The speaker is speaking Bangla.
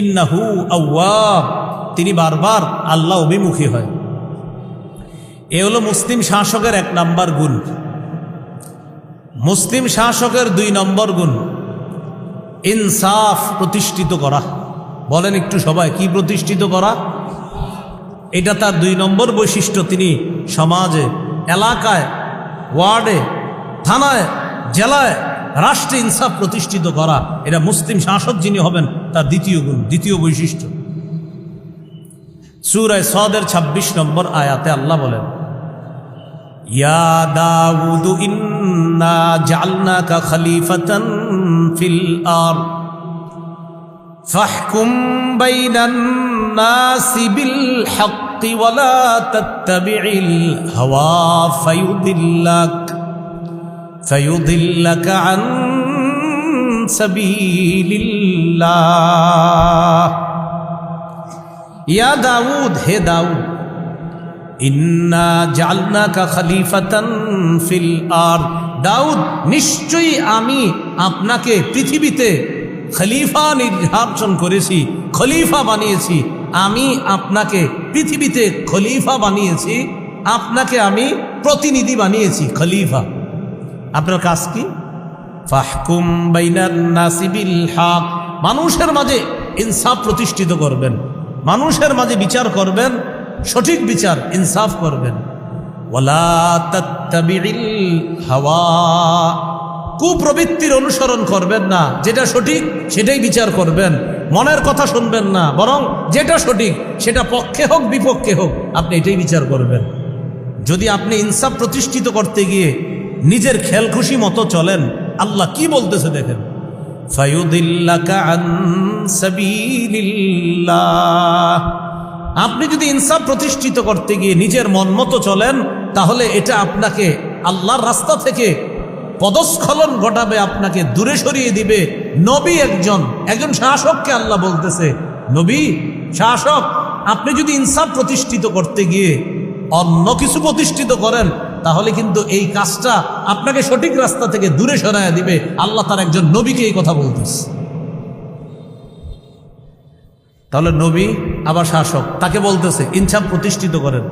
ইন্নাহু আউয়াব তিনি বারবার আল্লাহ অভিমুখী হয়। এ হলো মুসলিম শাসকের এক নম্বর গুণ। মুসলিম শাসকের দুই নম্বর গুণ, ইনসাফ প্রতিষ্ঠিত করা। বলেন একটু সবাই, কি প্রতিষ্ঠিত করা? এটা তার দুই নম্বর বৈশিষ্ট্য। তিনি সমাজে, এলাকায়, ওয়ার্ডে, থানায়, জেলায় রাষ্ট্রে ইনসাফ প্রতিষ্ঠিত করা এটা মুসলিম শাসক যিনি হবেন তার দ্বিতীয় গুণ দ্বিতীয় বৈশিষ্ট্য সুরায় সদের ২৬ নম্বর আয়াতে আল্লাহ বলেন ইয়া দাউদু ইন্না জালনাকা খলিফাতান ফিল আর فاحكم بين الناس بالحق ولا تتبع الهوى فيضلك فيضلك عن سبيل الله يا داود হে দাউদ ইন্না জালনাকা খলিফাতান ফিল আর দাউদ নিশ্চয়ই আমি আপনাকে পৃথিবীতে খলিফা নির্বাচন করেছি খলিফা বানিয়েছি আমি আপনাকে পৃথিবীতে খলিফা বানিয়েছি আপনাকে আমি প্রতিনিধি বানিয়েছি খলিফা আপনার কাজ কি? ফাহকুম নাসিবিল হক মানুষের মাঝে ইনসাফ প্রতিষ্ঠিত করবেন। মানুষের মাঝে বিচার করবেন, সঠিক বিচার, ইনসাফ করবেন। হাওয়া। কুপ্রবৃত্তির অনুসরণ করবেন না। যেটা সঠিক, সেটাই বিচার করবেন। মনের কথা শুনবেন না। বরং যেটা সঠিক, সেটা পক্ষে হোক, বিপক্ষে হোক, আপনি এটাই বিচার করবেন। যদি আপনি ইনসাফ প্রতিষ্ঠিত করতে গিয়ে নিজের খেলখুশি মতো চলেন। আল্লাহ কি বলতেছে দেখেন? আপনি যদি ইনসাফ প্রতিষ্ঠিত করতে গিয়ে নিজের মন মতো চলেন, তাহলে এটা আপনাকে আল্লাহর রাস্তা থেকে পদস্খলন ঘটাবে, আপনাকে দূরে সরিয়ে দিবে। নবী একজন একজন শাসককে আল্লাহ বলতেছে, নবী, শাসক, আপনি যদি ইনসাফ প্রতিষ্ঠিত করতে গিয়ে অন্য কিছু প্রতিষ্ঠিত করেন, তাহলে কিন্তু এই কাজটা আপনাকে সঠিক রাস্তা থেকে দূরে সরাইয়া দিবে। আল্লাহ তার একজন নবীকে এই কথা বলতেছে। তাহলে নবী আবার শাসক, তাকে বলতেছে, ইনসাফ প্রতিষ্ঠিত করেন।